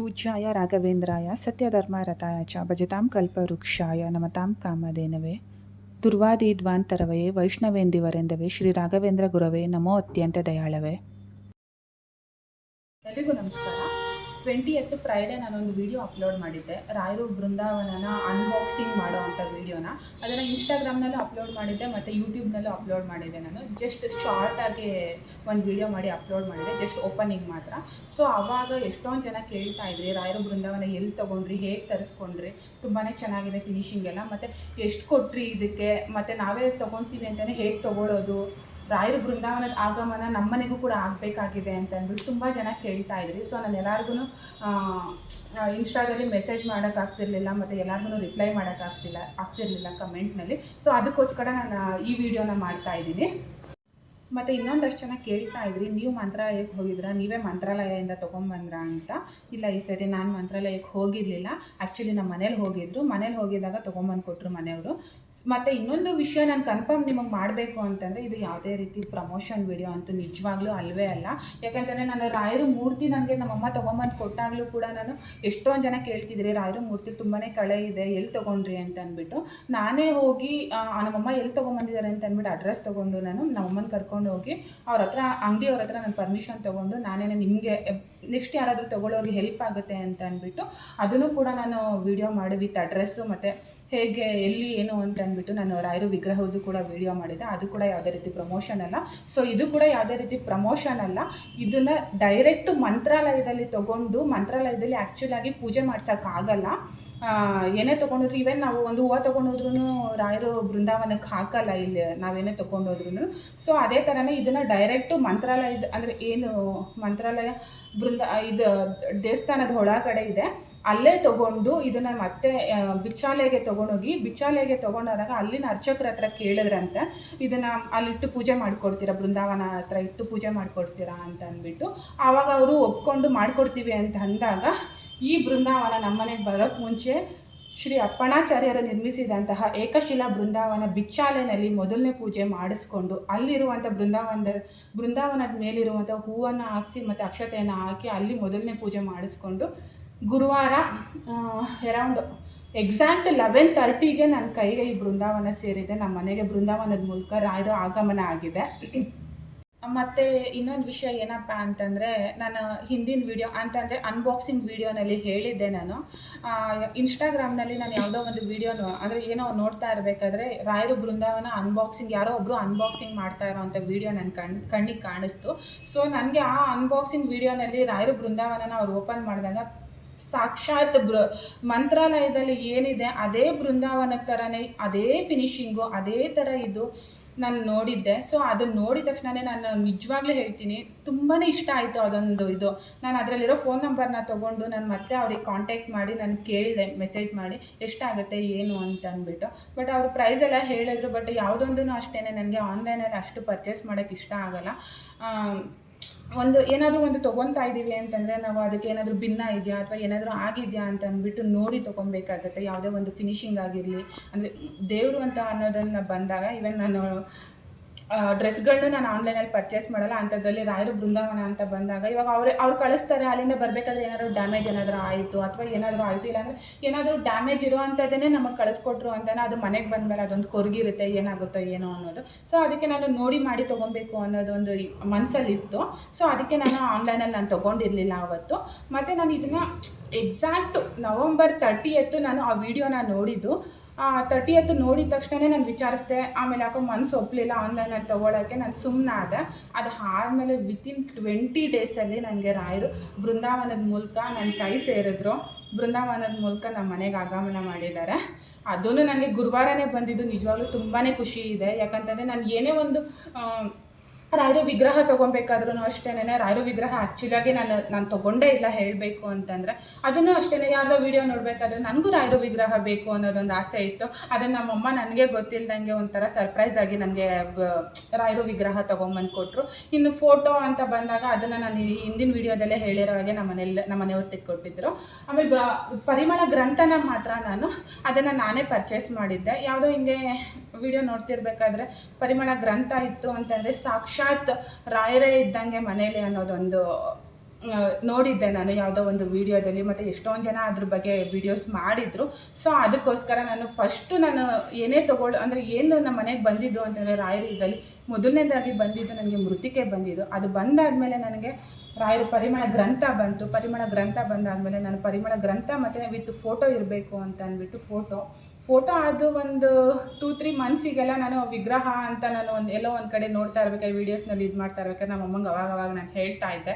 ಪೂಜ್ಯಾಯ ರಾಘವೇಂದ್ರಾಯ, ಸತ್ಯಧರ್ಮರತಾಯ ಚ ಭಜತಾಂ ಕಲ್ಪವೃಕ್ಷಾಯ ನಮತಾಂ ಕಾಮಧೇನವೇ. ದುರ್ವಾದೀದ್ವಾಂತರವೇ ವೈಷ್ಣವೇಂದಿವರೆಂದವೇ ಶ್ರೀ ರಾಘವೇಂದ್ರ ಗುರವೇ, ನಮೋ ಅತ್ಯಂತ ದಯಾಳವೇ. ಎಲ್ಲರಿಗೂ ನಮಸ್ಕಾರ. ಟ್ವೆಂಟಿ ಎತ್ತು ಫ್ರೈಡೇ ನಾನೊಂದು ವಿಡಿಯೋ ಅಪ್ಲೋಡ್ ಮಾಡಿದ್ದೆ. ರಾಯರು ಬೃಂದಾವನನ ಅನ್ಬಾಕ್ಸಿಂಗ್ ಮಾಡೋ ಅಂಥ ವೀಡಿಯೋನ ಅದನ್ನು ಇನ್ಸ್ಟಾಗ್ರಾಮ್ನಲ್ಲೂ ಅಪ್ಲೋಡ್ ಮಾಡಿದ್ದೆ, ಮತ್ತು ಯೂಟ್ಯೂಬ್ನಲ್ಲೂ ಅಪ್ಲೋಡ್ ಮಾಡಿದ್ದೆ ನಾನು. ಜಸ್ಟ್ ಶಾರ್ಟಾಗಿ ಒಂದು ವಿಡಿಯೋ ಮಾಡಿ ಅಪ್ಲೋಡ್ ಮಾಡಿದೆ ಜಸ್ಟ್ ಓಪನಿಂಗ್ ಮಾತ್ರ. ಸೊ ಆವಾಗ ಎಷ್ಟೊಂದು ಜನ ಕೇಳ್ತಾ ಇದ್ರಿ, ರಾಯರು ಬೃಂದಾವನ ಎಲ್ಲಿ ತೊಗೊಂಡ್ರಿ, ಹೇಗೆ ತರಿಸ್ಕೊಂಡ್ರಿ? ತುಂಬಾ ಚೆನ್ನಾಗಿದೆ ಫಿನಿಷಿಂಗ್ ಎಲ್ಲ. ಮತ್ತು ಎಷ್ಟು ಕೊಟ್ರಿ ಇದಕ್ಕೆ? ಮತ್ತು ನಾವೇ ತೊಗೊತೀವಿ ಅಂತಲೇ ಹೇಗೆ ತೊಗೊಳೋದು? ರಾಯರ ಬೃಂದಾವನದ ಆಗಮನ ನಮ್ಮನೆಗೂ ಕೂಡ ಆಗಬೇಕಾಗಿದೆ ಅಂತ ಅಂದ್ಬಿಟ್ಟು ತುಂಬ ಜನ ಕೇಳ್ತಾ ಇದ್ರಿ. ಸೊ ನಾನು ಎಲ್ಲರಿಗೂ ಇನ್ಸ್ಟಾದಲ್ಲಿ ಮೆಸೇಜ್ ಮಾಡೋಕ್ಕಾಗ್ತಿರ್ಲಿಲ್ಲ ಮತ್ತು ಎಲ್ಲರಿಗೂ ರಿಪ್ಲೈ ಮಾಡೋಕ್ಕಾಗ್ತಿಲ್ಲ, ಆಗ್ತಿರ್ಲಿಲ್ಲ ಕಮೆಂಟ್ನಲ್ಲಿ ಸೊ ಅದಕ್ಕೋಸ್ಕರ ನಾನು ಈ ವಿಡಿಯೋನ ಮಾಡ್ತಾ ಇದ್ದೀನಿ. ಮತ್ತು ಇನ್ನೊಂದಷ್ಟು ಜನ ಕೇಳ್ತಾ ಇದ್ರಿ, ನೀವು ಮಂತ್ರಾಲಯಕ್ಕೆ ಹೋಗಿದ್ರಾ? ನೀವೇ ಮಂತ್ರಾಲಯದಿಂದ ತೊಗೊಂಬಂದ್ರ ಅಂತ? ಇಲ್ಲ, ಈ ಸರಿ ನಾನು ಮಂತ್ರಾಲಯಕ್ಕೆ ಹೋಗಿರಲಿಲ್ಲ. ಆ್ಯಕ್ಚುಲಿ ನಮ್ಮ ಮನೇಲಿ ಹೋಗಿದ್ರು. ಮನೇಲಿ ಹೋಗಿದ್ದಾಗ ತೊಗೊಂಬಂದು ಕೊಟ್ಟರು ಮನೆಯವರು. ಮತ್ತು ಇನ್ನೊಂದು ವಿಷಯ ನಾನು ಕನ್ಫರ್ಮ್ ನಿಮಗೆ ಮಾಡಬೇಕು ಅಂತಂದರೆ, ಇದು ಯಾವುದೇ ರೀತಿ ಪ್ರಮೋಷನ್ ವಿಡಿಯೋ ಅಂತೂ ನಿಜವಾಗ್ಲೂ ಅಲ್ವೇ ಅಲ್ಲ. ಯಾಕಂತಂದರೆ ನಾನು ರಾಯರು ಮೂರ್ತಿ ನನಗೆ ನಮ್ಮಮ್ಮ ತೊಗೊಂಬಂದು ಕೊಟ್ಟಾಗಲೂ ಕೂಡ ನಾನು ಎಷ್ಟೊಂದು ಜನ ಕೇಳ್ತಿದ್ರಿ, ರಾಯರು ಮೂರ್ತಿ ತುಂಬಾ ಕಳೆ ಇದೆ ಎಲ್ಲಿ ತೊಗೊಂಡ್ರಿ ಅಂತ ಅಂದ್ಬಿಟ್ಟು ನಾನೇ ಹೋಗಿ ನಮ್ಮಮ್ಮ ಎಲ್ಲಿ ತೊಗೊಂಬಂದಿದ್ದಾರೆ ಅಂತ ಅಂದ್ಬಿಟ್ಟು ಅಡ್ರೆಸ್ ತೊಗೊಂಡು ನಾನು ನಮ್ಮಮ್ಮನ ಕರ್ಕೊಂಡು ಹೋಗಿ ಅವ್ರ ಹತ್ರ ಅಂಗಡಿಯವ್ರ ಹತ್ರ ನಾನು ಪರ್ಮಿಷನ್ ತೊಗೊಂಡು ನಾನೇನೆ ನಿಮಗೆ ನೆಕ್ಸ್ಟ್ ಯಾರಾದರೂ ತೊಗೊಳ್ಳೋರಿಗೆ ಹೆಲ್ಪ್ ಆಗುತ್ತೆ ಅಂತ ಅಂದ್ಬಿಟ್ಟು ಅದನ್ನು ಕೂಡ ನಾನು ವಿಡಿಯೋ ಮಾಡಿ ವಿತ್ ಅಡ್ರೆಸ್ಸು ಮತ್ತು ಹೇಗೆ, ಎಲ್ಲಿ, ಏನು ಅಂತ ಅಂದ್ಬಿಟ್ಟು ನಾನು ರಾಯರು ವಿಗ್ರಹದ್ದು ಕೂಡ ವಿಡಿಯೋ ಮಾಡಿದ್ದೆ. ಅದು ಕೂಡ ಯಾವುದೇ ರೀತಿ ಪ್ರಮೋಷನ್ ಅಲ್ಲ. ಸೊ ಇದು ಕೂಡ ಯಾವುದೇ ರೀತಿ ಪ್ರಮೋಷನ್ ಅಲ್ಲ. ಇದನ್ನು ಡೈರೆಕ್ಟ್ ಮಂತ್ರಾಲಯದಲ್ಲಿ ತೊಗೊಂಡು ಮಂತ್ರಾಲಯದಲ್ಲಿ ಆ್ಯಕ್ಚುಲಾಗಿ ಪೂಜೆ ಮಾಡ್ಸೋಕ್ಕಾಗಲ್ಲ ಏನೇ ತೊಗೊಂಡಿದ್ರು ಈವನ್ ನಾವು ಒಂದು ಹೂವು ತೊಗೊಂಡೋದ್ರೂ ರಾಯರು ಬೃಂದಾವನಕ್ಕೆ ಹಾಕಲ್ಲ ಇಲ್ಲಿ, ನಾವೇನೇ ತೊಗೊಂಡೋದ್ರೂ ಸೊ ಅದೇ ಥರನೇ ಇದನ್ನು ಡೈರೆಕ್ಟು ಮಂತ್ರಾಲಯದ, ಅಂದರೆ ಏನು, ಮಂತ್ರಾಲಯ ಬೃಂದ, ಇದು ದೇವಸ್ಥಾನದ ಒಳಗಡೆ ಇದೆ. ಅಲ್ಲೇ ತಗೊಂಡು ಇದನ್ನು ಮತ್ತೆ ಬಿಚ್ಚಾಲೆಗೆ ತಗೊಂಡೋಗಿ ಬಿಚ್ಚಾಲೆಗೆ ತಗೊಂಡೋದಾಗ ಅಲ್ಲಿನ ಅರ್ಚಕರ ಹತ್ರ ಕೇಳಿದ್ರಂತೆ, ಇದನ್ನು ಅಲ್ಲಿಟ್ಟು ಪೂಜೆ ಮಾಡ್ಕೊಡ್ತೀರಾ, ಬೃಂದಾವನ ಹತ್ರ ಇಟ್ಟು ಪೂಜೆ ಮಾಡಿಕೊಡ್ತೀರಾ ಅಂತ ಅಂದ್ಬಿಟ್ಟು, ಆವಾಗ ಅವರು ಒಪ್ಕೊಂಡು ಮಾಡ್ಕೊಡ್ತೀವಿ ಅಂತ ಅಂದಾಗ ಈ ಬೃಂದಾವನ ನಮ್ಮನೆಗೆ ಬರೋಕ್ಕೆ ಮುಂಚೆ ಶ್ರೀ ಅಪ್ಪಣಾಚಾರ್ಯರು ನಿರ್ಮಿಸಿದಂತಹ ಏಕಶಿಲಾ ಬೃಂದಾವನ ಬಿಚ್ಚಾಲೆನಲ್ಲಿ ಮೊದಲನೇ ಪೂಜೆ ಮಾಡಿಸ್ಕೊಂಡು ಅಲ್ಲಿರುವಂಥ ಬೃಂದಾವನದ ಬೃಂದಾವನದ ಮೇಲಿರುವಂಥ ಹೂವನ್ನು ಹಾಕಿಸಿ ಮತ್ತು ಅಕ್ಷತೆಯನ್ನು ಹಾಕಿ ಅಲ್ಲಿ ಮೊದಲನೇ ಪೂಜೆ ಮಾಡಿಸ್ಕೊಂಡು ಗುರುವಾರ ಅರೌಂಡ್ ಎಕ್ಸಾಕ್ಟ್ ಲೆವೆನ್ ತರ್ಟಿಗೆ ನನ್ನ ಕೈಗೆ ಈ ಬೃಂದಾವನ ಸೇರಿದೆ. ನಮ್ಮ ಮನೆಗೆ ಬೃಂದಾವನದ ಮೂಲಕ ರಾಯರ ಆಗಮನ ಆಗಿದೆ. ಮತ್ತು ಇನ್ನೊಂದು ವಿಷಯ ಏನಪ್ಪ ಅಂತಂದರೆ ನಾನು ಹಿಂದಿನ ವಿಡಿಯೋ ಅಂತಂದರೆ ಅನ್ಬಾಕ್ಸಿಂಗ್ ವಿಡಿಯೋನಲ್ಲಿ ಹೇಳಿದ್ದೆ ನಾನು. ಇನ್ಸ್ಟಾಗ್ರಾಮ್ನಲ್ಲಿ ನಾನು ಯಾವುದೋ ಒಂದು ವಿಡಿಯೋನು ಅಂದರೆ ಏನೋ ನೋಡ್ತಾ ಇರಬೇಕಾದ್ರೆ ರಾಯರು ಬೃಂದಾವನ ಅನ್ಬಾಕ್ಸಿಂಗ್ ಯಾರೋ ಒಬ್ಬರು ಅನ್ಬಾಕ್ಸಿಂಗ್ ಮಾಡ್ತಾ ಇರೋವಂಥ ವಿಡಿಯೋ ನನ್ನ ಕಣ್ ಕಣ್ಣಿಗೆ ಕಾಣಿಸ್ತು. ಸೊ ನನಗೆ ಆ ಅನ್ಬಾಕ್ಸಿಂಗ್ ವಿಡಿಯೋನಲ್ಲಿ ರಾಯರು ಬೃಂದಾವನನ ಅವ್ರು ಓಪನ್ ಮಾಡಿದಾಗ ಸಾಕ್ಷಾತ್ ಬೃ ಮಂತ್ರಾಲಯದಲ್ಲಿ ಏನಿದೆ, ಅದೇ ಬೃಂದಾವನ ಥರನೇ ಅದೇ ಫಿನಿಶಿಂಗು ಅದೇ ಥರ ಇದು. ನಾನು ನೋಡಿದ್ದೆ. ಸೊ ಅದನ್ನು ನೋಡಿದ ತಕ್ಷಣವೇ ನಾನು ನಿಜವಾಗ್ಲೂ ಹೇಳ್ತೀನಿ ತುಂಬಾ ಇಷ್ಟ ಆಯಿತು ಅದೊಂದು ಇದು. ನಾನು ಅದರಲ್ಲಿರೋ ಫೋನ್ ನಂಬರ್ನ ತೊಗೊಂಡು ನಾನು ಮತ್ತೆ ಅವ್ರಿಗೆ ಕಾಂಟ್ಯಾಕ್ಟ್ ಮಾಡಿ, ನಾನು ಕೇಳಿದೆ ಮೆಸೇಜ್ ಮಾಡಿ, ಎಷ್ಟಾಗುತ್ತೆ, ಏನು ಅಂತ ಅಂದ್ಬಿಟ್ಟು. ಬಟ್ ಅವರು ಪ್ರೈಸ್ ಎಲ್ಲ ಹೇಳಿದ್ರು ಬಟ್ ಯಾವುದೊಂದೂ ಅಷ್ಟೇ ನನಗೆ ಆನ್ಲೈನಲ್ಲಿ ಅಷ್ಟು ಪರ್ಚೇಸ್ ಮಾಡೋಕ್ಕೆ ಇಷ್ಟ ಆಗಲ್ಲ. ಒಂದು ಏನಾದರೂ ಒಂದು ತೊಗೊತಾ ಇದ್ದೀವಿ ಅಂತಂದರೆ ನಾವು ಅದಕ್ಕೆ ಏನಾದರೂ ಭಿನ್ನ ಇದೆಯಾ ಅಥವಾ ಏನಾದರೂ ಆಗಿದೆಯಾ ಅಂತ ಅಂದ್ಬಿಟ್ಟು ನೋಡಿ ತೊಗೊಬೇಕಾಗತ್ತೆ. ಯಾವುದೇ ಒಂದು ಫಿನಿಶಿಂಗ್ ಆಗಿರಲಿ. ಅಂದರೆ ದೇವರು ಅಂತ ಅನ್ನೋದನ್ನು ಬಂದಾಗ ಈವನ್ ನಾನು ಡ್ರೆಸ್ಗಳನ್ನ ನಾನು ಆನ್ಲೈನಲ್ಲಿ ಪರ್ಚೇಸ್ ಮಾಡಲ್ಲ ಅಂಥದ್ರಲ್ಲಿ ರಾಯರು ಬೃಂದಾವನ ಅಂತ ಬಂದಾಗ ಇವಾಗ ಅವರೇ ಅವ್ರು ಕಳಿಸ್ತಾರೆ, ಅಲ್ಲಿಂದ ಬರಬೇಕಾದ್ರೆ ಏನಾದರೂ ಡ್ಯಾಮೇಜ್ ಏನಾದರೂ ಆಯಿತು, ಅಥವಾ ಏನಾದರೂ ಆಯಿತು, ಇಲ್ಲಾಂದರೆ ಏನಾದರೂ ಡ್ಯಾಮೇಜ್ ಇರೋ ಅಂಥದ್ದನ್ನೇ ನಮಗೆ ಕಳಿಸ್ಕೊಟ್ರು ಅಂತಲೇ ಅದು ಮನೆಗೆ ಬಂದಮೇಲೆ ಅದೊಂದು ಕೊರಗಿರುತ್ತೆ ಏನಾಗುತ್ತೋ ಏನೋ ಅನ್ನೋದು. ಸೊ ಅದಕ್ಕೆ ನಾನು ನೋಡಿ ಮಾಡಿ ತೊಗೊಬೇಕು ಅನ್ನೋದೊಂದು ಮನಸ್ಸಲ್ಲಿತ್ತು ಸೊ ಅದಕ್ಕೆ ನಾನು ಆನ್ಲೈನಲ್ಲಿ ನಾನು ತೊಗೊಂಡಿರಲಿಲ್ಲ ಅವತ್ತು. ಮತ್ತು ನಾನು ಇದನ್ನು ಎಕ್ಸಾಕ್ಟ್ ನವಂಬರ್ ತರ್ಟಿ ಎತ್ತು ನಾನು ಆ ವಿಡಿಯೋನ ನೋಡಿದ್ದು. ತರ್ಟಿ ಎತ್ತು ನೋಡಿದ ತಕ್ಷಣ ನಾನು ವಿಚಾರಿಸ್ದೆ, ಆಮೇಲೆ ಯಾಕೋ ಮನಸ್ಸು ಒಪ್ಪಲಿಲ್ಲ ಆನ್ಲೈನಲ್ಲಿ ತೊಗೊಳಕ್ಕೆ, ನಾನು ಸುಮ್ಮನಾದೆ ಅದು ಆದಮೇಲೆ ವಿತಿನ್ ಟ್ವೆಂಟಿ ಡೇಸಲ್ಲಿ ನನಗೆ ರಾಯರು ಬೃಂದಾವನದ ಮೂಲಕ ನನ್ನ ಕೈ ಸೇರಿದ್ರು. ಬೃಂದಾವನದ ಮೂಲಕ ನಮ್ಮ ಮನೆಗೆ ಆಗಮನ ಮಾಡಿದ್ದಾರೆ. ಅದೂ ನನಗೆ ಗುರುವಾರನೇ ಬಂದಿದ್ದು. ನಿಜವಾಗ್ಲೂ ತುಂಬಾ ಖುಷಿ ಇದೆ. ಯಾಕಂತಂದರೆ ನಾನು ಏನೇ ಒಂದು ರಾಯರು ವಿಗ್ರಹ ತೊಗೊಬೇಕಾದ್ರೂ ಅಷ್ಟೇನೆ ರಾಯರು ವಿಗ್ರಹ ಆ್ಯಕ್ಚುಲಾಗಿ ನಾನು ನಾನು ತೊಗೊಂಡೇ ಇಲ್ಲ ಹೇಳಬೇಕು ಅಂತಂದರೆ, ಅದನ್ನು ಅಷ್ಟೇ ಯಾರ್ದೋ ವಿಡಿಯೋ ನೋಡಬೇಕಾದ್ರೆ ನನಗೂ ರಾಯರು ವಿಗ್ರಹ ಬೇಕು ಅನ್ನೋದೊಂದು ಆಸೆ ಇತ್ತು. ಅದನ್ನು ನಮ್ಮಮ್ಮ ನನಗೆ ಗೊತ್ತಿಲ್ದಂಗೆ ಒಂಥರ ಸರ್ಪ್ರೈಸ್ ಆಗಿ ನನಗೆ ರಾಯರು ವಿಗ್ರಹ ತೊಗೊಂಬಂದು ಕೊಟ್ಟರು ಇನ್ನು ಫೋಟೋ ಅಂತ ಬಂದಾಗ ಅದನ್ನು ನಾನು ಹಿಂದಿನ ವಿಡಿಯೋದಲ್ಲೇ ಹೇಳಿರೋ ಹಾಗೆ ನಮ್ಮ ಮನೇಲಿ, ನಮ್ಮ ಮನೆಯವ್ರು ತೆಕ್ಕೊಟ್ಟಿದ್ರು. ಆಮೇಲೆ ಬ, ಪರಿಮಳ ಗ್ರಂಥನ ಮಾತ್ರ ನಾನು ಅದನ್ನು ನಾನೇ ಪರ್ಚೇಸ್ ಮಾಡಿದ್ದೆ. ಯಾವುದೋ ಹಿಂಗೆ ವಿಡಿಯೋ ನೋಡ್ತಿರ್ಬೇಕಾದ್ರೆ ಪರಿಮಳ ಗ್ರಂಥ ಇತ್ತು ಅಂತಂದರೆ ಸಾಕ್ಷಾತ್ ರಾಯರೇ ಇದ್ದಂಗೆ ಮನೇಲಿ ಅನ್ನೋದೊಂದು ನೋಡಿದ್ದೆ ನಾನು ಯಾವುದೋ ಒಂದು ವಿಡಿಯೋದಲ್ಲಿ ಮತ್ತು ಎಷ್ಟೊಂದು ಜನ ಅದ್ರ ಬಗ್ಗೆ ವಿಡಿಯೋಸ್ ಮಾಡಿದರು. ಸೊ ಅದಕ್ಕೋಸ್ಕರ ನಾನು ಫಸ್ಟು ನಾನು ಏನೇ ತೊಗೊಳ್ಳೋ ಅಂದರೆ ಏನು ನಮ್ಮ ಮನೆಗೆ ಬಂದಿದ್ದು ಅಂತಂದರೆ ರಾಯರ ಇದರಲ್ಲಿ ಮೊದಲನೇದಾಗಿ ಬಂದಿದ್ದು ನನಗೆ ಮೃತಿಕೆ ಬಂದಿದ್ದು. ಅದು ಬಂದಾದಮೇಲೆ ನನಗೆ ರಾಯರು ಪರಿಮಳ ಗ್ರಂಥ ಬಂತು ಪರಿಮಳ ಗ್ರಂಥ ಬಂದಾದಮೇಲೆ ನಾನು ಪರಿಮಳ ಗ್ರಂಥ ಮತ್ತು ವಿತ್ ಫೋಟೋ ಇರಬೇಕು ಅಂತ ಅಂದ್ಬಿಟ್ಟು ಫೋಟೋ ಫೋಟೋ ಅದು ಒಂದು ಟೂ ತ್ರೀ ಮಂತ್ಸಿಗೆಲ್ಲ ನಾನು ವಿಗ್ರಹ ಅಂತ ನಾನು ಒಂದು ಎಲ್ಲೋ ಒಂದು ಕಡೆ ನೋಡ್ತಾ ಇರ್ಬೇಕಾದ್ರೆ ವಿಡಿಯೋಸ್ನಲ್ಲಿ ಇದು ಮಾಡ್ತಾ ಇರ್ಬೇಕಾದ್ರೆ ನಮ್ಮ ಅಮ್ಮಂಗೆ ಅವಾಗ ಅವಾಗ ನಾನು ಹೇಳ್ತಾ ಇದ್ದೆ.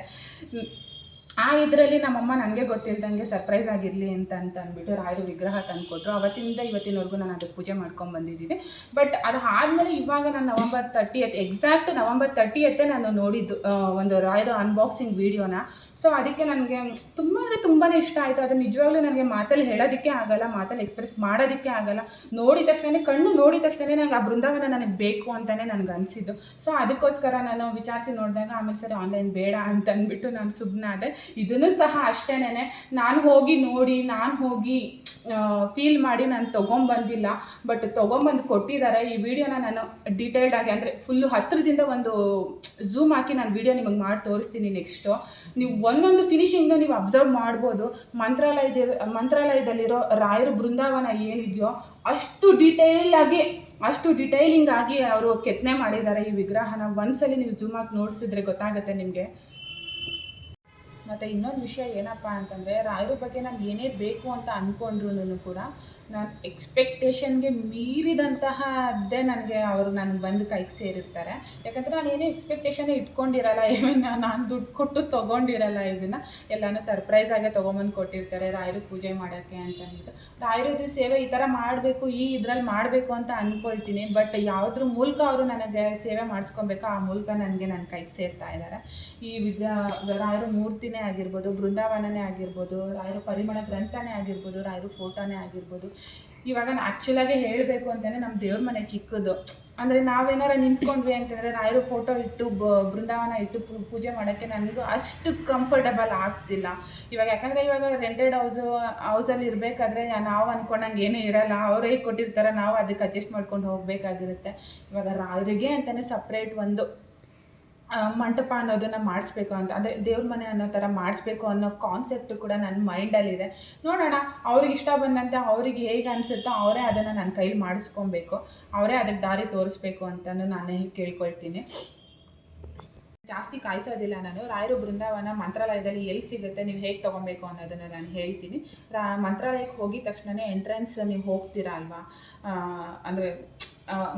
ಆ ಇದರಲ್ಲಿ ನಮ್ಮಮ್ಮ ನನಗೆ ಗೊತ್ತಿಲ್ದಂಗೆ ಸರ್ಪ್ರೈಸ್ ಆಗಿರಲಿ ಅಂತ ಅಂತ ಅಂದ್ಬಿಟ್ಟು ರಾಯರು ವಿಗ್ರಹ ತಂದುಕೊಟ್ರು. ಅವತ್ತಿಂದ ಇವತ್ತಿನವರೆಗೂ ನಾನು ಅದಕ್ಕೆ ಪೂಜೆ ಮಾಡ್ಕೊಂಡು ಬಂದಿದ್ದೀನಿ. ಬಟ್ ಅದು ಆದಮೇಲೆ ಇವಾಗ ನಾನು ನವಂಬರ್ ತರ್ಟಿಯತ್ ಎಕ್ಸಾಕ್ಟ್ ನವಂಬರ್ ತರ್ಟಿಯತ್ತೇ ನಾನು ನೋಡಿದ್ದು ಒಂದು ರಾಯರು ಅನ್ಬಾಕ್ಸಿಂಗ್ ವೀಡಿಯೋನ ಸೊ ಅದಕ್ಕೆ ನನಗೆ ತುಂಬ ಅಂದರೆ ತುಂಬಾ ಇಷ್ಟ ಆಯಿತು. ಅದು ನಿಜವಾಗ್ಲೂ ನನಗೆ ಮಾತಲ್ಲಿ ಹೇಳೋದಕ್ಕೆ ಆಗಲ್ಲ, ಮಾತಲ್ಲಿ ಎಕ್ಸ್ಪ್ರೆಸ್ ಮಾಡೋದಕ್ಕೆ ಆಗಲ್ಲ. ನೋಡಿದ ತಕ್ಷಣ ಕಣ್ಣು ನೋಡಿದ ತಕ್ಷಣ ನಂಗೆ ಆ ಬೃಂದಾವನ ನನಗೆ ಬೇಕು ಅಂತಲೇ ನನಗೆ ಅನಿಸಿದ್ದು. ಸೊ ಅದಕ್ಕೋಸ್ಕರ ನಾನು ವಿಚಾರಿಸಿ ನೋಡಿದಾಗ, ಆಮೇಲೆ ಸರಿ ಆನ್ಲೈನ್ ಬೇಡ ಅಂತ ಅಂದ್ಬಿಟ್ಟು ನಾನು ಸುಮ್ಮನಾದೆ ಇದನ್ನು ಸಹ ಅಷ್ಟೇನೆ ನಾನು ಹೋಗಿ ನೋಡಿ, ನಾನು ಹೋಗಿ ಫೀಲ್ ಮಾಡಿ ನಾನು ತೊಗೊಂಬಂದಿಲ್ಲ ಬಟ್ ತೊಗೊಂಬಂದು ಕೊಟ್ಟಿದ್ದಾರೆ ಈ ವಿಡಿಯೋನ ನಾನು ಡೀಟೇಲ್ಡ್ ಆಗಿ ಅಂದರೆ ಫುಲ್ಲು ಹತ್ತಿರದಿಂದ ಒಂದು ಝೂಮ್ ಹಾಕಿ ನಾನು ವಿಡಿಯೋ ನಿಮಗೆ ಮಾಡಿ ತೋರಿಸ್ತೀನಿ ನೆಕ್ಸ್ಟು ನೀವು ಒಂದೊಂದು ಫಿನಿಶಿಂಗ್ನ ನೀವು ಅಬ್ಸರ್ವ್ ಮಾಡ್ಬೋದು. ಮಂತ್ರಾಲಯದ, ಮಂತ್ರಾಲಯದಲ್ಲಿರೋ ರಾಯರ ಬೃಂದಾವನ ಏನಿದೆಯೋ ಅಷ್ಟು ಡೀಟೇಲ್ ಆಗಿ, ಅಷ್ಟು ಡಿಟೈಲಿಂಗ್ ಆಗಿ ಅವರು ಕೆತ್ತನೆ ಮಾಡಿದ್ದಾರೆ ಈ ವಿಗ್ರಹನ. ಒಂದ್ಸಲಿ ನೀವು ಝೂಮ್ ಹಾಕಿ ನೋಡಿಸಿದ್ರೆ ಗೊತ್ತಾಗುತ್ತೆ ನಿಮಗೆ. ಮತ್ತು ಇನ್ನೊಂದು ವಿಷಯ ಏನಪ್ಪ ಅಂತಂದರೆ ರಾಯರ ಬಗ್ಗೆ ನಾನು ಏನೇ ಬೇಕು ಅಂತ ಅಂದ್ಕೊಂಡ್ರು ಕೂಡ ನಾನು ಎಕ್ಸ್ಪೆಕ್ಟೇಷನ್ಗೆ ಮೀರಿದಂತಹದ್ದೇ ನನಗೆ ಅವರು ನನಗೆ ಬಂದು ಕೈಗೆ ಸೇರಿರ್ತಾರೆ. ಯಾಕಂದರೆ ನಾನು ಏನೇ ಎಕ್ಸ್ಪೆಕ್ಟೇಷನ್ ಇಟ್ಕೊಂಡಿರಲ್ಲ ಇವನ್ ನಾನು ದುಡ್ಡು ಕೊಟ್ಟು ತೊಗೊಂಡಿರಲ್ಲ ಇದನ್ನು ಎಲ್ಲನೂ ಸರ್ಪ್ರೈಸ್ ಆಗೇ ತೊಗೊಂಬಂದು ಕೊಟ್ಟಿರ್ತಾರೆ, ರಾಯರು ಪೂಜೆ ಮಾಡೋಕ್ಕೆ ಅಂತ ಅಂದ್ಬಿಟ್ಟು. ರಾಯರದ್ದು ಸೇವೆ ಈ ಥರ ಮಾಡಬೇಕು, ಈ ಇದ್ರಲ್ಲಿ ಮಾಡಬೇಕು ಅಂತ ಅಂದ್ಕೊಳ್ತೀನಿ ಬಟ್ ಯಾವುದ್ರ ಮೂಲಕ ಅವರು ನನಗೆ ಸೇವೆ ಮಾಡಿಸ್ಕೊಬೇಕು ಆ ಮೂಲಕ ನನಗೆ ನನ್ನ ಕೈಗೆ ಸೇರ್ತಾ ಇದ್ದಾರೆ ಈ ವಿಧ, ರಾಯರು ಮೂರ್ತಿನೇ ಆಗಿರ್ಬೋದು, ಬೃಂದಾವನನೇ ಆಗಿರ್ಬೋದು, ರಾಯರು ಪರಿಮಳ ಗ್ರಂಥನೇ ಆಗಿರ್ಬೋದು, ರಾಯರು ಫೋಟೋನೇ ಆಗಿರ್ಬೋದು ಇವಾಗ ನಾನು ಆ್ಯಕ್ಚುಲಾಗಿ ಹೇಳಬೇಕು ಅಂತಂದರೆ ನಮ್ಮ ದೇವ್ರ ಮನೆ ಚಿಕ್ಕದು. ಅಂದರೆ ನಾವೇನಾರ ನಿಂತ್ಕೊಂಡ್ವಿ ಅಂತಂದರೆ ರಾಯರ ಫೋಟೋ ಇಟ್ಟು ಬ, ಬೃಂದಾವನ ಇಟ್ಟು ಪೂಜೆ ಮಾಡೋಕ್ಕೆ ನನಗೂ ಅಷ್ಟು ಕಂಫರ್ಟಬಲ್ ಆಗ್ತಿಲ್ಲ. ಇವಾಗ ಯಾಕಂದರೆ ಇವಾಗ ರೆಂಟೆಡ್ ಹೌಸು ಹೌಸಲ್ಲಿ ಇರಬೇಕಾದ್ರೆ ನಾವು ಅಂದ್ಕೊಂಡಂಗೆ ಏನೂ ಇರಲ್ಲ. ಅವರೇ ಕೊಟ್ಟಿರ್ತಾರೆ, ನಾವು ಅದಕ್ಕೆ ಅಡ್ಜಸ್ಟ್ ಮಾಡ್ಕೊಂಡು ಹೋಗಬೇಕಾಗಿರುತ್ತೆ. ಇವಾಗ ರಾಯರಿಗೆ ಅಂತಲೇ ಸಪ್ರೇಟ್ ಒಂದು. ಮಂಟಪ ಅನ್ನೋದನ್ನು ಮಾಡಿಸ್ಬೇಕು ಅಂತ. ಅಂದರೆ ದೇವ್ರ ಮನೆ ಅನ್ನೋ ಥರ ಮಾಡಿಸ್ಬೇಕು ಅನ್ನೋ ಕಾನ್ಸೆಪ್ಟ್ ಕೂಡ ನನ್ನ ಮೈಂಡಲ್ಲಿದೆ. ನೋಡೋಣ, ಅವ್ರಿಗೆ ಇಷ್ಟ ಬಂದಂತೆ ಅವ್ರಿಗೆ ಹೇಗೆ ಅನಿಸುತ್ತೋ ಅವರೇ ಅದನ್ನು ನನ್ನ ಕೈಲಿ ಮಾಡಿಸ್ಕೊಬೇಕು. ಅವರೇ ಅದಕ್ಕೆ ದಾರಿ ತೋರಿಸ್ಬೇಕು ಅಂತ ನಾನೇ ಕೇಳ್ಕೊಳ್ತೀನಿ. ಜಾಸ್ತಿ ಕಾಯಿಸೋದಿಲ್ಲ ನಾನು. ರಾಯರು ಬೃಂದಾವನ ಮಂತ್ರಾಲಯದಲ್ಲಿ ಎಲ್ಲಿ ಸಿಗುತ್ತೆ, ನೀವು ಹೇಗೆ ತೊಗೊಬೇಕು ಅನ್ನೋದನ್ನು ನಾನು ಹೇಳ್ತೀನಿ. ರಾ, ಮಂತ್ರಾಲಯಕ್ಕೆ ಹೋಗಿದ ತಕ್ಷಣವೇ ಎಂಟ್ರೆನ್ಸ್ ನೀವು ಹೋಗ್ತೀರಾ ಅಲ್ವಾ? ಅಂದರೆ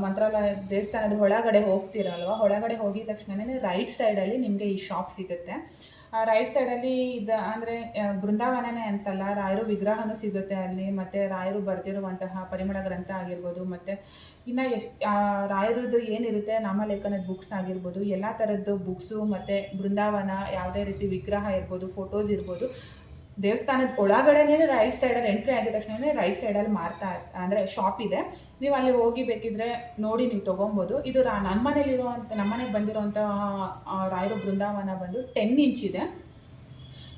ಮಂತ್ರಾಲಯ ದೇವಸ್ಥಾನದ ಒಳಗಡೆ ಹೋಗ್ತೀರಲ್ವ? ಒಳಗಡೆ ಹೋಗಿದ ತಕ್ಷಣನೇ ರೈಟ್ ಸೈಡಲ್ಲಿ ನಿಮಗೆ ಈ ಶಾಪ್ ಸಿಗುತ್ತೆ. ರೈಟ್ ಸೈಡಲ್ಲಿ ಇದು, ಅಂದರೆ ಬೃಂದಾವನನೇ ಅಂತಲ್ಲ, ರಾಯರು ವಿಗ್ರಹನೂ ಸಿಗುತ್ತೆ ಅಲ್ಲಿ, ಮತ್ತು ರಾಯರು ಬರೆದಿರುವಂತಹ ಪರಿಮಳ ಗ್ರಂಥ ಆಗಿರ್ಬೋದು, ಮತ್ತು ಇನ್ನು ಎಷ್ಟು ರಾಯರದ್ದು ಏನಿರುತ್ತೆ ನಾಮಲೇಖನದ ಬುಕ್ಸ್ ಆಗಿರ್ಬೋದು, ಎಲ್ಲ ಥರದ್ದು ಬುಕ್ಸು ಮತ್ತು ಬೃಂದಾವನ, ಯಾವುದೇ ರೀತಿ ವಿಗ್ರಹ ಇರ್ಬೋದು ಫೋಟೋಸ್ ಇರ್ಬೋದು ದೇವಸ್ಥಾನದ ಒಳಗಡೆನೇ ರೈಟ್ ಸೈಡಲ್ಲಿ ಎಂಟ್ರಿ ಆಗಿದ ತಕ್ಷಣ ರೈಟ್ ಸೈಡಲ್ಲಿ ಮಾರ್ತಾ ಅಂದರೆ ಶಾಪ್ ಇದೆ. ನೀವು ಅಲ್ಲಿ ಹೋಗಿ ಬೇಕಿದ್ರೆ ನೋಡಿ ನೀವು ತೊಗೊಬೋದು. ಇದು ರಾ ನನ್ನ ಮನೇಲಿರುವಂಥ ನಮ್ಮ ಮನೆಗೆ ಬಂದಿರೋಂಥ ರಾಯರು ಬೃಂದಾವನ ಬಂದು ಟೆನ್ ಇಂಚ್ ಇದೆ.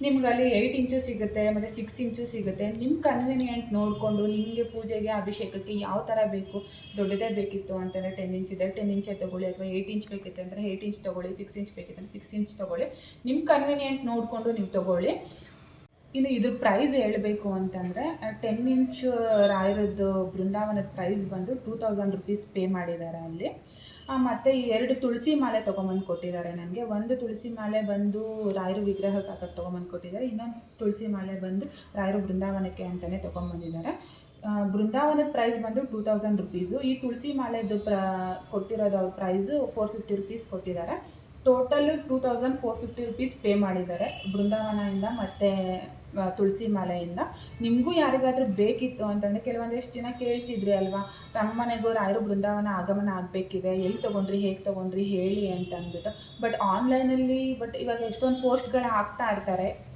ನಿಮ್ಗೆ ಅಲ್ಲಿ ಏಯ್ಟ್ ಇಂಚು ಸಿಗುತ್ತೆ, ಮತ್ತು ಸಿಕ್ಸ್ ಇಂಚು ಸಿಗುತ್ತೆ. ನಿಮ್ಮ ಕನ್ವಿನಿಯೆಂಟ್ ನೋಡಿಕೊಂಡು ನಿಮಗೆ ಪೂಜೆಗೆ ಅಭಿಷೇಕಕ್ಕೆ ಯಾವ ಥರ ಬೇಕು, ದೊಡ್ಡದೇ ಬೇಕಿತ್ತು ಅಂತಂದರೆ ಟೆನ್ ಇಂಚ್ ಇದೆ. ಟೆನ್ ಇಂಚೇ ತೊಗೊಳ್ಳಿ ಅಥವಾ ಏಯ್ಟ್ ಇಂಚ್ ಬೇಕಿತ್ತು ಅಂದರೆ ಏಯ್ಟ್ ಇಂಚ್ ತೊಗೊಳ್ಳಿ ಸಿಕ್ಸ್ ಇಂಚ್ ಬೇಕಿತ್ತು ಸಿಕ್ಸ್ ಇಂಚ್ ತೊಗೊಳ್ಳಿ. ನಿಮ್ಮ ಕನ್ವಿನಿಯೆಂಟ್ ನೋಡಿಕೊಂಡು ನೀವು ತೊಗೊಳ್ಳಿ. ಇನ್ನು ಇದ್ರ ಪ್ರೈಸ್ ಹೇಳಬೇಕು ಅಂತಂದರೆ ಟೆನ್ ಇಂಚ್ ರಾಯರದ್ದು ಬೃಂದಾವನದ ಪ್ರೈಸ್ ಬಂದು ಟೂ ತೌಸಂಡ್ ರುಪೀಸ್ ಪೇ ಮಾಡಿದ್ದಾರೆ ಅಲ್ಲಿ. ಮತ್ತು ಎರಡು ತುಳಸಿ ಮಾಲೆ ತೊಗೊಂಬಂದು ಕೊಟ್ಟಿದ್ದಾರೆ ನನಗೆ. ಒಂದು ತುಳಸಿ ಮಾಲೆ ಬಂದು ರಾಯರು ವಿಗ್ರಹಕ್ಕೆ ಹಾಕೋದು ತೊಗೊಂಬಂದು ಕೊಟ್ಟಿದ್ದಾರೆ. ಇನ್ನೊಂದು ತುಳಸಿ ಮಾಲೆ ಬಂದು ರಾಯರು ಬೃಂದಾವನಕ್ಕೆ ಅಂತಲೇ ತೊಗೊಂಬಂದಿದ್ದಾರೆ. ಬೃಂದಾವನದ ಪ್ರೈಸ್ ಬಂದು ಟೂ ತೌಸಂಡ್ ರುಪೀಸು ಈ ತುಳಸಿ ಮಾಲೆದು ಪ್ರ, ಕೊಟ್ಟಿರೋದು ಅವ್ರ ಪ್ರೈಸು ಫೋರ್ ಫಿಫ್ಟಿ ರುಪೀಸ್ ಕೊಟ್ಟಿದ್ದಾರೆ. Total two thousand four fifty rupees pay ಮಾಡಿದ್ದಾರೆ ಬೃಂದಾವನದಿಂದ ಮತ್ತು ತುಳಸಿ ಮಾಲೆಯಿಂದ. ನಿಮಗೂ ಯಾರಿಗಾದರೂ ಬೇಕಿತ್ತು ಅಂತಂದರೆ ಕೆಲವೊಂದಿಷ್ಟು ಜನ ಕೇಳ್ತಿದ್ರಿ ಅಲ್ವಾ? ತಮ್ಮ ಮನೆಗೂ ರಾಯರು ಬೃಂದಾವನ ಆಗಮನ ಆಗಬೇಕಿದೆ. ಎಲ್ಲಿ ತೊಗೊಂಡ್ರಿ, ಹೇಗೆ ತೊಗೊಂಡ್ರಿ ಹೇಳಿ ಅಂತ ಅಂದ್ಬಿಟ್ಟು. ಬಟ್ ಆನ್ಲೈನಲ್ಲಿ ಬಟ್ ಇವಾಗ ಎಷ್ಟೊಂದು ಪೋಸ್ಟ್ಗಳು ಹಾಕ್ತಾ ಇರ್ತಾರೆ.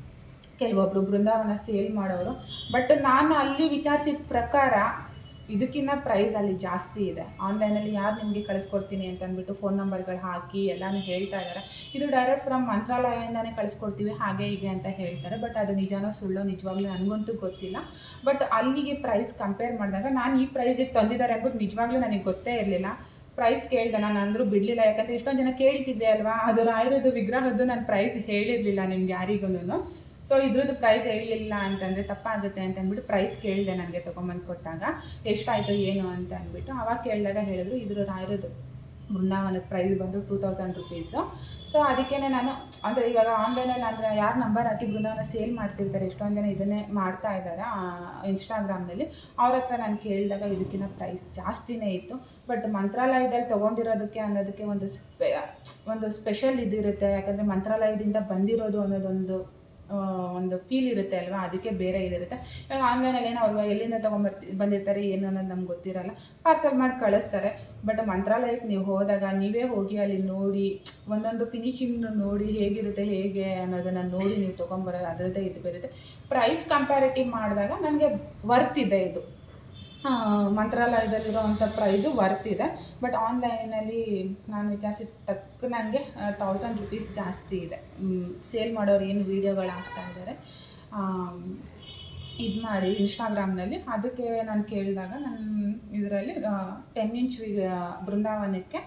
ಕೆಲವೊಬ್ಬರು ಬೃಂದಾವನ ಸೇಲ್ ಮಾಡೋರು. ಬಟ್ ನಾನು ಅಲ್ಲಿ ವಿಚಾರಿಸಿದ ಪ್ರಕಾರ ಇದಕ್ಕಿಂತ ಪ್ರೈಸ್ ಅಲ್ಲಿ ಜಾಸ್ತಿ ಇದೆ. ಆನ್ಲೈನಲ್ಲಿ ಯಾರು ನಿಮಗೆ ಕಳಿಸ್ಕೊಡ್ತೀನಿ ಅಂತ ಅಂದ್ಬಿಟ್ಟು ಫೋನ್ ನಂಬರ್ಗಳು ಹಾಕಿ ಎಲ್ಲನೂ ಹೇಳ್ತಾ ಇದ್ದಾರೆ ಇದು ಡೈರೆಕ್ಟ್ ಫ್ರಮ್ ಮಂತ್ರಾಲಯದಿಂದನೇ ಕಳಿಸ್ಕೊಡ್ತೀವಿ, ಹಾಗೆ ಹೀಗೆ ಅಂತ ಹೇಳ್ತಾರೆ. ಬಟ್ ಅದು ನಿಜಾನೋ ಸುಳ್ಳೋ ನಿಜವಾಗ್ಲೂ ನನಗಂತೂ ಗೊತ್ತಿಲ್ಲ. ಬಟ್ ಅಲ್ಲಿಗೆ ಪ್ರೈಸ್ ಕಂಪೇರ್ ಮಾಡಿದಾಗ ನಾನು ಈ ಪ್ರೈಸಿಗೆ ತಂದಿದ್ದಾರೆ ಅಂದ್ಬಿಟ್ಟು ನಿಜವಾಗ್ಲೂ ನನಗೆ ಗೊತ್ತೇ ಇರಲಿಲ್ಲ. ಪ್ರೈಸ್ ಕೇಳಿದೆ ನಾನು, ಅಂದರೂ ಬಿಡಲಿಲ್ಲ. ಯಾಕಂದರೆ ಇಷ್ಟೊಂದು ಜನ ಕೇಳ್ತಿದ್ದೆ ಅಲ್ವಾ? ಅದು ರಾಯರದ್ದು ವಿಗ್ರಹದ್ದು ನಾನು ಪ್ರೈಸ್ ಹೇಳಿರಲಿಲ್ಲ ನಿಮ್ಗೆ ಯಾರಿಗೂ ಸೊ ಇದ್ರದ್ದು ಪ್ರೈಸ್ ಹೇಳಲಿಲ್ಲ ಅಂತಂದರೆ ತಪ್ಪಾಗುತ್ತೆ ಅಂತ ಅಂದ್ಬಿಟ್ಟು ಪ್ರೈಸ್ ಕೇಳಿದೆ ನನಗೆ ತೊಗೊಂಬಂದು ಕೊಟ್ಟಾಗ ಎಷ್ಟಾಯಿತು ಏನು ಅಂತ ಅಂದ್ಬಿಟ್ಟು ಅವಾಗ ಕೇಳಿದಾಗ ಹೇಳಿದ್ರು, ಇದ್ರ ರಾಯರದು ಬೃಂದಾವನದ ಪ್ರೈಸ್ ಬಂದು ಟೂ ತೌಸಂಡ್ ರುಪೀಸು ಸೊ ಅದಕ್ಕೇ ನಾನು, ಅಂದರೆ ಇವಾಗ ಆನ್ಲೈನಲ್ಲಿ ಅಂದರೆ ಯಾರು ನಂಬರ್ ಹಾಕಿ ಬೃಂದಾವನ ಸೇಲ್ ಮಾಡ್ತಿರ್ತಾರೆ, ಎಷ್ಟೊಂದು ಜನ ಇದನ್ನೇ ಮಾಡ್ತಾ ಇದ್ದಾರೆ ಇನ್ಸ್ಟಾಗ್ರಾಮ್ನಲ್ಲಿ ಅವ್ರ ಹತ್ರ ನಾನು ಕೇಳಿದಾಗ ಇದಕ್ಕಿಂತ ಪ್ರೈಸ್ ಜಾಸ್ತಿನೇ ಇತ್ತು. ಬಟ್ ಮಂತ್ರಾಲಯದಲ್ಲಿ ತೊಗೊಂಡಿರೋದಕ್ಕೆ ಅನ್ನೋದಕ್ಕೆ ಒಂದು ಸ್ಪೆ ಒಂದು ಸ್ಪೆಷಲ್ ಇದಿರುತ್ತೆ. ಯಾಕಂದರೆ ಮಂತ್ರಾಲಯದಿಂದ ಬಂದಿರೋದು ಅನ್ನೋದೊಂದು ಒಂದು ಫೀಲ್ ಇರುತ್ತೆ ಅಲ್ವಾ? ಅದಕ್ಕೆ ಬೇರೆ ಇದಿರುತ್ತೆ. ಇವಾಗ ಆನ್ಲೈನಲ್ಲಿ ಏನೋ ಅವ್ರು ಎಲ್ಲಿಂದ ತೊಗೊಂಬರ್ತಿ, ಬಂದಿರ್ತಾರೆ, ಏನು ಅನ್ನೋದು ನಮ್ಗೆ ಗೊತ್ತಿರಲ್ಲ. ಪಾರ್ಸಲ್ ಮಾಡಿ ಕಳಿಸ್ತಾರೆ. ಬಟ್ ಮಂತ್ರಾಲಯಕ್ಕೆ ನೀವು ಹೋದಾಗ ನೀವೇ ಹೋಗಿ ಅಲ್ಲಿ ನೋಡಿ, ಒಂದೊಂದು ಫಿನಿಶಿಂಗ್ ನೋಡಿ ಹೇಗಿರುತ್ತೆ, ಹೇಗೆ ಅನ್ನೋದನ್ನು ನೋಡಿ ನೀವು ತೊಗೊಂಬರೋದು ಅದರದ್ದೇ ಇದು ಬೇರುತ್ತೆ. ಪ್ರೈಸ್ ಕಂಪ್ಯಾರಿಟಿವ್ ಮಾಡಿದಾಗ ನನಗೆ ವರ್ತ್ ಇದೆ ಇದು. ಮಂತ್ರಾಲಯದಲ್ಲಿರೋವಂಥ ಪ್ರೈಸು ವರ್ತ್ ಇದೆ. ಬಟ್ ಆನ್ಲೈನಲ್ಲಿ ನಾನು ವಿಚಾರಿಸಿದ ತಕ್ಕ ನನಗೆ ತೌಸಂಡ್ ರುಪೀಸ್ ಜಾಸ್ತಿ ಇದೆ. ಸೇಲ್ ಮಾಡೋರು ಏನು ವೀಡಿಯೋಗಳು ಹಾಕ್ತಾ ಇದ್ದಾರೆ ಇದು ಮಾಡಿ ಇನ್ಸ್ಟಾಗ್ರಾಮ್ನಲ್ಲಿ ಅದಕ್ಕೆ ನಾನು ಕೇಳಿದಾಗ ನನ್ನ ಇದರಲ್ಲಿ ten inch ಬೃಂದಾವನಕ್ಕೆ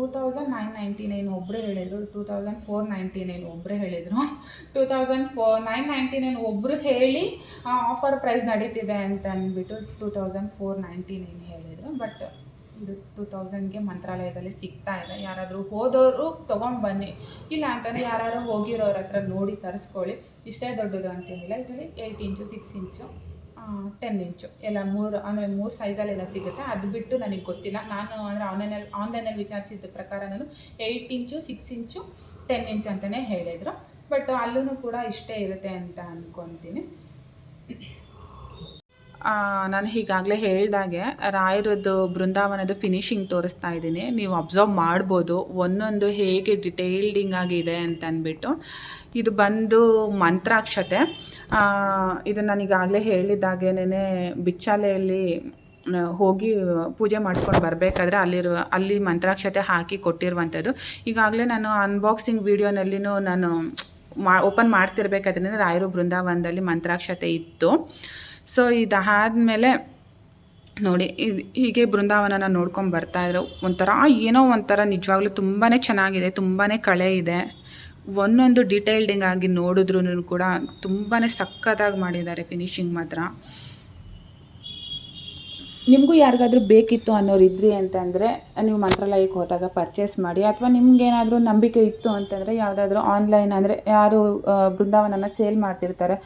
two thousand nine ninety nine ಒಬ್ಬರೇ ಹೇಳಿದರು two thousand four ninety nine ಒಬ್ಬರೇ ಹೇಳಿದರು. Two thousand four nine ninety nine ಒಬ್ಬರು ಹೇಳಿ ಆಫರ್ ಪ್ರೈಸ್ ನಡೀತಿದೆ ಅಂತ ಅಂದ್ಬಿಟ್ಟು two thousand four ninety nine ಹೇಳಿದರು. ಬಟ್ ಇದು ಟೂ ತೌಸಂಡ್ಗೆ ಮಂತ್ರಾಲಯದಲ್ಲಿ ಸಿಗ್ತಾ ಇದೆ. ಯಾರಾದರೂ ಹೋದವರು ತೊಗೊಂಡು ಬನ್ನಿ ಇಲ್ಲ ಅಂತಂದರೆ ಯಾರು ಹೋಗಿರೋರ ಹತ್ರ ನೋಡಿ ತರಿಸ್ಕೊಳ್ಳಿ. ಇಷ್ಟೇ ದೊಡ್ಡದು ಅಂತೇನಿಲ್ಲ. ಇದರಲ್ಲಿ eight inch six inch ten inch ಎಲ್ಲ ಮೂರು, ಅಂದರೆ ಮೂರು ಸೈಝಲ್ಲೆಲ್ಲ ಸಿಗುತ್ತೆ. ಅದು ಬಿಟ್ಟು ನನಗೆ ಗೊತ್ತಿಲ್ಲ. ನಾನು ಅಂದರೆ ಆನ್ಲೈನಲ್ಲಿ ಆನ್ಲೈನಲ್ಲಿ ವಿಚಾರಿಸಿದ ಪ್ರಕಾರ ನಾನು eight inch six inch ten inch ಅಂತಲೇ ಹೇಳಿದರು. ಬಟ್ ಅಲ್ಲೂ ಕೂಡ ಇಷ್ಟೇ ಇರುತ್ತೆ ಅಂತ ಅಂದ್ಕೊತೀನಿ ನಾನು ಈಗಾಗಲೇ ಹೇಳಿದಾಗೆ ರಾಯರದ್ದು ಬೃಂದಾವನದ ಫಿನಿಶಿಂಗ್ ತೋರಿಸ್ತಾ ಇದ್ದೀನಿ. ನೀವು ಅಬ್ಸರ್ವ್ ಮಾಡ್ಬೋದು. ಒಂದೊಂದು ಹೇಗೆ ಡಿಟೇಲ್ಡಿಂಗ್ ಆಗಿದೆ ಅಂತ ಅಂದ್ಬಿಟ್ಟು. ಇದು ಬಂದು ಮಂತ್ರಾಕ್ಷತೆ. ಇದು ನನಗಾಗಲೇ ಹೇಳಿದಾಗೇನೇ ಬಿಚ್ಚಾಲೆಯಲ್ಲಿ ಹೋಗಿ ಪೂಜೆ ಮಾಡಿಸ್ಕೊಂಡು ಬರಬೇಕಾದ್ರೆ ಅಲ್ಲಿರುವ, ಅಲ್ಲಿ ಮಂತ್ರಾಕ್ಷತೆ ಹಾಕಿ ಕೊಟ್ಟಿರುವಂಥದ್ದು. ಈಗಾಗಲೇ ನಾನು ಅನ್ಬಾಕ್ಸಿಂಗ್ ವೀಡಿಯೋನಲ್ಲಿನೂ ನಾನು ಮಾ ಓಪನ್ ಮಾಡ್ತಿರ್ಬೇಕಾದ್ರೆ ರಾಯರು ಬೃಂದಾವನದಲ್ಲಿ ಮಂತ್ರಾಕ್ಷತೆ ಇತ್ತು. ಸೊ ಇದಾದಮೇಲೆ ನೋಡಿ ಹೀಗೆ ಬೃಂದಾವನನ ನೋಡ್ಕೊಂಡು ಬರ್ತಾಯಿದ್ರು ಒಂಥರ ಏನೋ ಒಂಥರ ನಿಜವಾಗ್ಲೂ ತುಂಬಾ ಚೆನ್ನಾಗಿದೆ ತುಂಬಾ ಕಳೆ ಇದೆ. ಒಂದೊಂದು ಡಿಟೈಲ್ಡಿಂಗ್ ಆಗಿ ನೋಡಿದ್ರೂ ಕೂಡ ತುಂಬಾ ಸಖತ್ತಾಗಿ ಮಾಡಿದ್ದಾರೆ ಫಿನಿಶಿಂಗ್ ಮಾತ್ರ. ನಿಮಗೂ ಯಾರಿಗಾದರೂ ಬೇಕಿತ್ತು ಅನ್ನೋರು ಇದ್ರಿ ಅಂತಂದರೆ, ನೀವು ಮಂತ್ರಾಲಯಕ್ಕೆ ಹೋದಾಗ ಪರ್ಚೇಸ್ ಮಾಡಿ, ಅಥವಾ ನಿಮ್ಗೇನಾದರೂ ನಂಬಿಕೆ ಇತ್ತು ಅಂತಂದರೆ, ಯಾವುದಾದ್ರೂ ಆನ್ಲೈನ್ ಅಂದರೆ ಯಾರು ಬೃಂದಾವನನ ಸೇಲ್ ಮಾಡ್ತಿರ್ತಾರೆ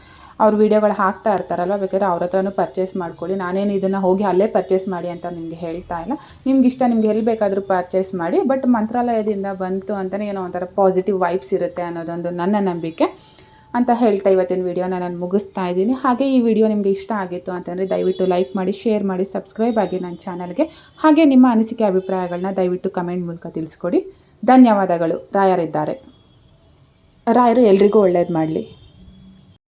ಅವ್ರ ವೀಡಿಯೋಗಳು ಹಾಕ್ತಾ ಇರ್ತಾರಲ್ವ? ಬೇಕಾದ್ರೆ ಅವ್ರ ಹತ್ರನೂ ಪರ್ಚೇಸ್ ಮಾಡ್ಕೊಳ್ಳಿ. ನಾನೇನು ಇದನ್ನು ಹೋಗಿ ಅಲ್ಲೇ ಪರ್ಚೇಸ್ ಮಾಡಿ ಅಂತ ನಿಮಗೆ ಹೇಳ್ತಾ ಇಲ್ಲ. ನಿಮ್ಗೆ ಇಷ್ಟ, ನಿಮ್ಗೆ ಎಲ್ಲಿ ಬೇಕಾದರೂ ಪರ್ಚೇಸ್ ಮಾಡಿ. ಬಟ್ ಮಂತ್ರಾಲಯದಿಂದ ಬಂತು ಅಂತಲೇ ಏನೋ ಒಂಥರ ಪಾಸಿಟಿವ್ ವೈಬ್ಸ್ ಇರುತ್ತೆ ಅನ್ನೋದೊಂದು ನನ್ನ ನಂಬಿಕೆ ಅಂತ ಹೇಳ್ತಾ ಇವತ್ತಿನ ವೀಡಿಯೋನ ನಾನು ಮುಗಿಸ್ತಾ ಇದ್ದೀನಿ. ಹಾಗೆ ಈ ವಿಡಿಯೋ ನಿಮಗೆ ಇಷ್ಟ ಆಗಿತ್ತು ಅಂತಂದರೆ ದಯವಿಟ್ಟು ಲೈಕ್ ಮಾಡಿ ಶೇರ್ ಮಾಡಿ ಸಬ್ಸ್ಕ್ರೈಬ್ ಆಗಿ ನನ್ನ ಚಾನಲ್ಗೆ ಹಾಗೆ ನಿಮ್ಮ ಅನಿಸಿಕೆ ಅಭಿಪ್ರಾಯಗಳನ್ನ ದಯವಿಟ್ಟು ಕಮೆಂಟ್ ಮೂಲಕ ತಿಳಿಸ್ಕೊಡಿ. ಧನ್ಯವಾದಗಳು. ರಾಯರಿದ್ದಾರೆ. ರಾಯರು ಎಲ್ರಿಗೂ ಒಳ್ಳೇದು ಮಾಡಲಿ.